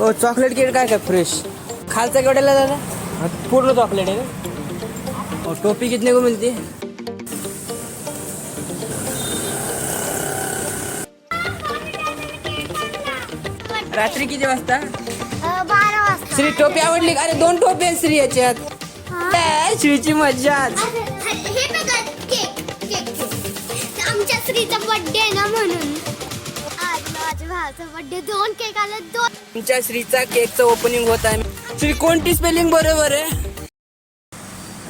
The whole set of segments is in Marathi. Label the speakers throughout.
Speaker 1: हो चॉकलेट केक काय काय फ्रेश खालचा केवढ्याला दादा. पूर्ण चॉकलेट आहे ना? हो टोपी कितने को मिलती? है रात्री किती वाजता?
Speaker 2: अ, बारा वाजता.
Speaker 1: श्री टोपी आवडली का? अरे दोन टोपी आहेत श्री याच्यात. ए, श्रीची मज्जा आज.
Speaker 2: अरे, हे बघा केक केक केक आमच्या स्त्रीचा बर्थडे आहे ना म्हणून. आज माझ्या भावाचा बर्थडे दोन केक आले दोन
Speaker 1: तुमच्या श्रीचा केकचं ओपनिंग होत आहे. श्री कोणती स्पेलिंग बरोबर आहे?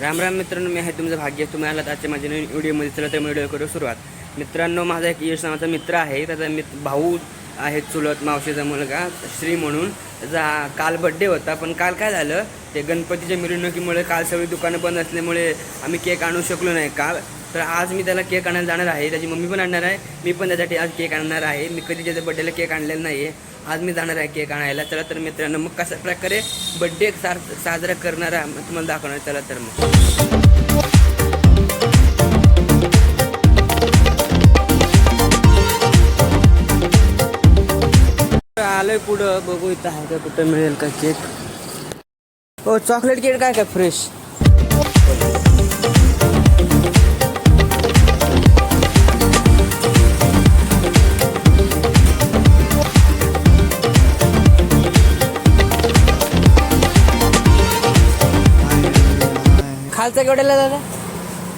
Speaker 1: राम राम मित्रांनो मी आहे तुमचं भाग्य. तुम्ही आलात आजच्या माझ्या नवीन व्हिडिओमध्ये चला तर व्हिडिओ करू सुरुवात. मित्रांनो माझा एक यश नावाचा मित्र आहे. त्याचा मित्र भाऊ आहे चुलत मावशीचा मुलगा श्री म्हणून. त्याचा काल बड्डे होता पण काल काय झालं? ते गणपतीच्या मिरवणुकीमुळे काल सगळी दुकानं बंद असल्यामुळे आम्ही केक आणू शकलो नाही काल. तर आज मी त्याला केक आणायला जाणार आहे. त्याची मम्मी पण आणणार आहे. मी पण त्यासाठी आज केक आणणार आहे. मी कधी त्याच्या बड्डेला केक आणलेला नाही आहे आज मी जाणार आहे केक आणायला. चला तर मित्रांनो मग कशा प्रकारे बड्डे साजरा करणार आहे मग तुम्हाला दाखवणार. चला तर मग. आलोय पुढं बघू इथं आहे का कुठं मिळेल का केक. हो चॉकलेट केक काय काय फ्रेश खालचा केवढ्याला दादा?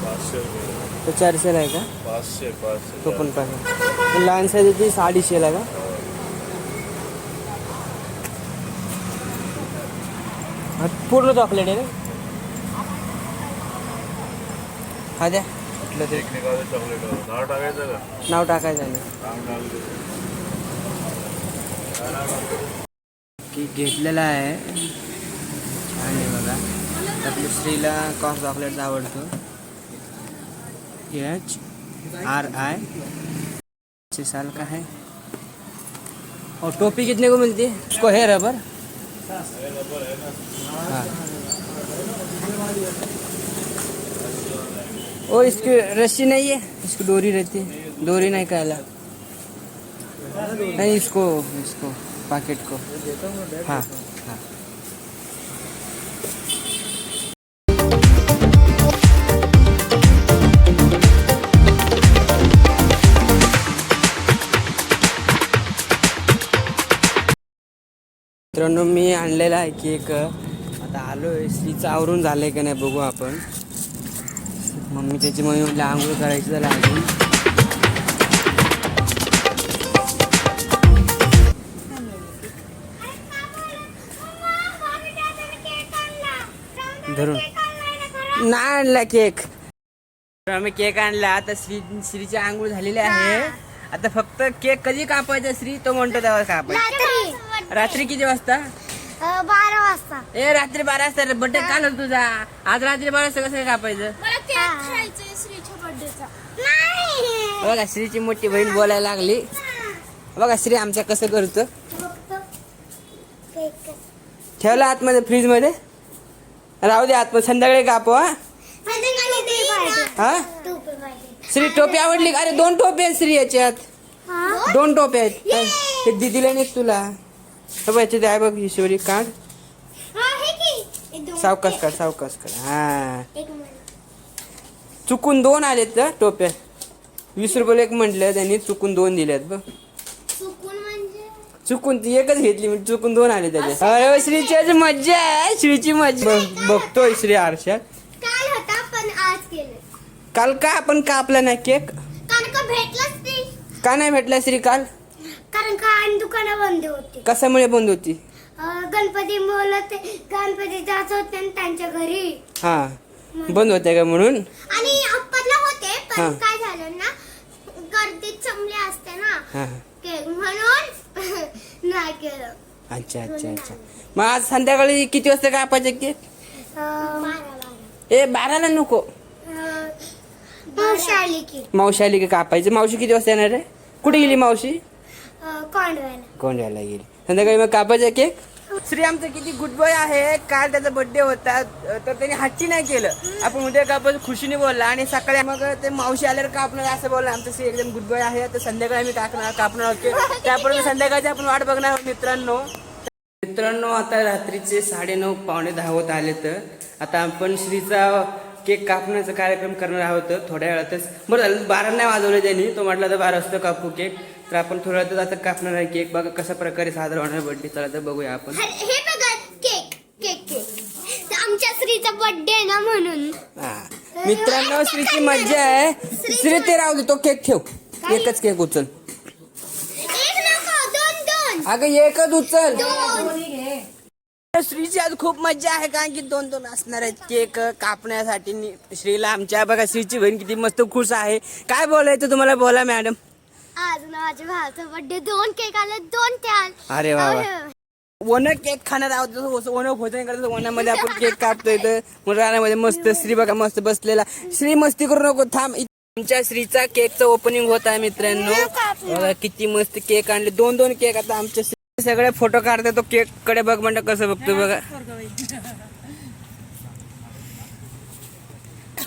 Speaker 3: पाचशे रुपये.
Speaker 1: तो चारशेला आहे का?
Speaker 3: पाचशे पाचशे.
Speaker 1: तो पण पाहिजे लहान साईजची साडीशेला का? हा, पूर्ण चॉकलेट आहे ना? हा द्या. कुठलं ते
Speaker 3: एक निघालं चॉकलेट नाव टाकायचं का?
Speaker 1: नाव टाकायचं नाही
Speaker 3: नाव टाकलं
Speaker 1: की घेतलेला आहे. आणि बघा. आपल्या स्त्रीला कॉफ चॉकलेट आवडतो. एच आर आय साल का है और टोपी कितने को मिलती है इसको है रबर हाँ. ओ, इसकी रस्सी नहीं है इसकी डोरी रहती है. डोरी नहीं कहला नहीं, इसको इसको पैकेट को. हाँ. मित्रांनो मी आणलेला आहे केक. आता आलो आहे. श्रीचं आवरून झालंय का नाही बघू आपण. मम्मी त्याची मम्मी म्हटलं आंघोळ करायची झालं अजून धरून. नाही आणला केक. आम्ही केक आणला. आता श्री श्रीची आंघोळ झालेली आहे. आता फक्त केक कधी कापायचा श्री? तो म्हणतो तेव्हा कापायचा.
Speaker 2: रात्री.
Speaker 1: रात्री किती वाजता?
Speaker 2: बारा वाजता.
Speaker 1: ए रात्री बारा वाजता बड्डे काल होता तुझा. आज रात्री बारा वाजता कसं काय कापायचं?
Speaker 2: मला केक खायचंय श्रीच्या बर्थडेचा नाही.
Speaker 1: बघा श्रीची मोठी बहीण बोलायला लागली. बघा श्री आमच्या कसं करतो.
Speaker 2: केक
Speaker 1: ठेवला आतमध्ये फ्रीजमध्ये राहू दे आतमध्ये संध्याकाळी कापू हा
Speaker 2: संध्याकाळी ते पाहिजे
Speaker 1: हा
Speaker 2: टोपी पाहिजे
Speaker 1: श्री टोपी आवडली अरे दोन टोपी आहेत श्री याच्यात.
Speaker 2: हा?
Speaker 1: दोन टोपी आहेत. हे दिदीला नाही तुला. याच्यात आहे बघ ईश्वरी काढ. सावकाश. काढ सावकाश काढ. हा. चुकून दोन आलेत ना टोप्या. वीस रुपयाला एक म्हटलं त्यांनी चुकून दोन दिल्यात बघ.
Speaker 2: चुकून म्हणजे?
Speaker 1: चुकून ती एकच घेतली मी चुकून दोन आले त्याच्या अरे मज्जा आहे श्रीची मज्जा. बघ- बघतोय श्री आरशात
Speaker 2: काल होता पण आज केलं
Speaker 1: काल का आपण कापला नाही केक?
Speaker 2: कारण का भेटलाच नाही?
Speaker 1: का नाही भेटला श्री काल
Speaker 2: कारण का आणि दुकानं बंद होती.
Speaker 1: कशामुळे बंद होती?
Speaker 2: अं, गणपती बोलत गणपती जात होते ना त्यांच्या घरी.
Speaker 1: हा. बंद होत्या का म्हणून?
Speaker 2: आणि अप्पाला होते
Speaker 1: हा.
Speaker 2: पण काय झालं ना गर्दीत चमले असते ना.
Speaker 1: हा.
Speaker 2: केक म्हणून नाही केलं.
Speaker 1: अच्छा अच्छा अच्छा. मग आज संध्याकाळी किती वाजता कापायचे केक?
Speaker 2: अं,
Speaker 1: ए बाराला नको.
Speaker 2: मावशी आली की
Speaker 1: मावशी आली की कापायचं. मावशी किती वाजता येणार आहे? कुठे गेली मावशी?
Speaker 2: कोंडव्याला.
Speaker 1: कोंड्याला गेली. संध्याकाळी मग कापायचं केक श्री आमचं किती गुड बॉय आहे. काल त्याचा बर्थडे होता. तर त्याने हट्टी नाही केलं. आपण उद्या कापायचं. खुशीने बोलला. आणि सकाळी मग ते मावशी आल्यावर कापणार असं बोलला. आमचं श्री एकदम गुड बॉय आहे. तर संध्याकाळी आम्ही कापणार कापणार आहोत त्यापर्यंत संध्याकाळची आपण वाट बघणार आहोत मित्रांनो. मित्रांनो आता रात्रीचे साडेनऊ पावणे दहा होत आले तर. आता आपण श्रीचा केक कापण्याचा कार्यक्रम करणार आहोत थोड्या वेळातच. बरं झालं बारा नाही वाजवले त्यांनी. तो म्हटला तर बारा वाजता कापू केक. तर आपण थोड्या वेळातच आता कापणार आहे केक. बघा कशा प्रकारे साजरा होणार बर्थडे चला तर बघूया आपण.
Speaker 2: हे बघा केक केक केक. आमच्या श्रीचा बर्थडे आहे ना म्हणून.
Speaker 1: मित्रांनो श्रीची मज्जा आहे. श्री ते राहू दे तो केक ठेव. एकच केक उचल. अगं एकच उचल. श्रीची आज खूप मज्जा आहे कारण की दोन दोन असणार आहेत केक कापण्यासाठी. नि- श्रीला आमच्या बघा श्रीची बहीण किती मस्त खुश आहे. काय बोलायचं तुम्हाला? बोला मॅडम.
Speaker 2: आज ना माझ्या भावाचा बर्थडे दोन केक आले दोन त्या
Speaker 1: अरे वा वा. वन केक खाणार आहोत जसं वन भोजन करतो वनामध्ये आपण केक कापतोय तर मग रानामध्ये मस्त श्री बघा मस्त बसलेला. श्री मस्ती करू नको थांब. इ- आमच्या श्रीचा केकचं ओपनिंग होत आहे मित्रांनो. बघा किती मस्त केक आणले. दोन दोन केक आता आमच्या श्री सगळे फ़ोटो काढते तो केक कडे बघ म्हणलं कसं बघतो बघा.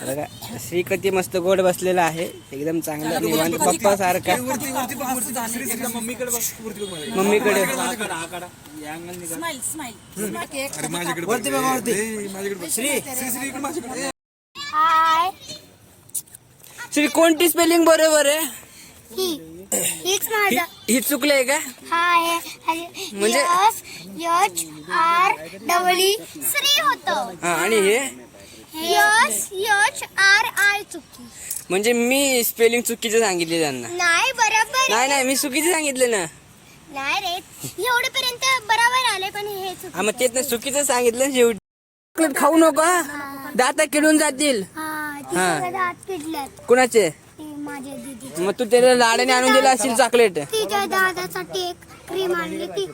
Speaker 1: बघा श्री किती मस्त गोड बसलेला आहे. एकदम चांगला निवांत पप्पा सारखा. मम्मीकडे
Speaker 2: हाय
Speaker 1: श्री कोणती स्पेलिंग बरोबर आहे?
Speaker 2: ही हीच माझा.
Speaker 1: ही- ही चुकलंय का?
Speaker 2: हाय
Speaker 1: म्हणजे-
Speaker 2: yes H R double Shri होत.
Speaker 1: हा आणि हे?
Speaker 2: यस एच आर आय चुकी.
Speaker 1: म्हणजे मी स्पेलिंग चुकीचं सांगितले त्यांना.
Speaker 2: नाही बरोबर.
Speaker 1: नाही नाही मी चुकीचे सांगितले ना.
Speaker 2: नाही रे एवढेपर्यंत बरोबर आले पण हे चुकी
Speaker 1: हा मग तेच ना चुकीचं सांगितलं शेवटी. चॉकलेट खाऊ नको हा. दाता किडून जातील.
Speaker 2: हा
Speaker 1: हा.
Speaker 2: दात किडल्यात
Speaker 1: कुणाचे?
Speaker 2: माझ्या
Speaker 1: मग तू त्याला लाडाने आणून दिला असेल चॉकलेट
Speaker 2: तिच्या दादासाठी एक क्रीम आणली ती.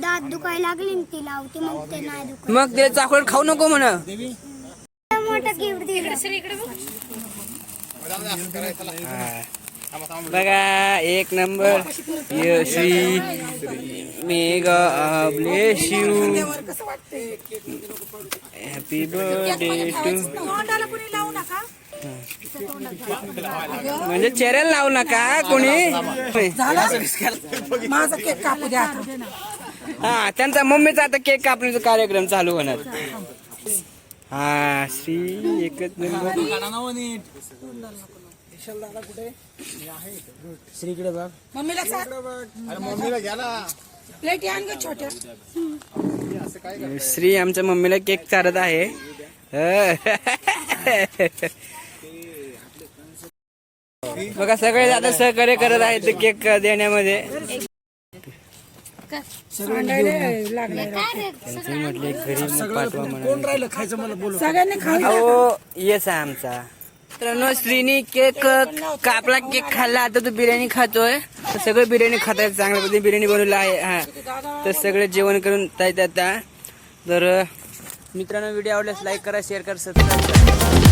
Speaker 2: दात दुखायला लागली ती लावती मग ते नाही दुखत.
Speaker 1: मग ते चॉकलेट खाऊ नको म्हण.
Speaker 2: मोठं गिफ्ट दिलं.
Speaker 1: बघा एक नंबर. Yeshi mega bless you happy birthday to म्हणजे चेहऱ्याला लावू नका कोणी?
Speaker 4: माझा केक कापू द्या.
Speaker 1: हा त्यांचा मम्मीचा आता केक कापण्याचा कार्यक्रम चालू होणार. हा श्री एकच नंबर. श्रीकडे बघ.
Speaker 4: मम्मीला प्लेट आण ग छोट्या.
Speaker 1: श्री आमच्या मम्मीला केक चालत आहे. बघा सगळे आता सहकार्य करत आहेत केक देण्यामध्ये. म्हटले घरी पाठवा म्हणून
Speaker 4: सगळ्यांनी खाऊ
Speaker 1: येस आहे आमचा. मित्रांनो श्रीनी केक कापला केक खाल्ला. आता तू बिर्याणी खातोय. तर सगळं बिर्याणी खात आहेत चांगल्या पद्धतीने बिर्याणी बनवलं आहे हा. तर सगळे जेवण करून जायचं आता. तर मित्रांनो व्हिडिओ आवडल्यास लाईक करा शेअर करा सबस्क्राईब करा.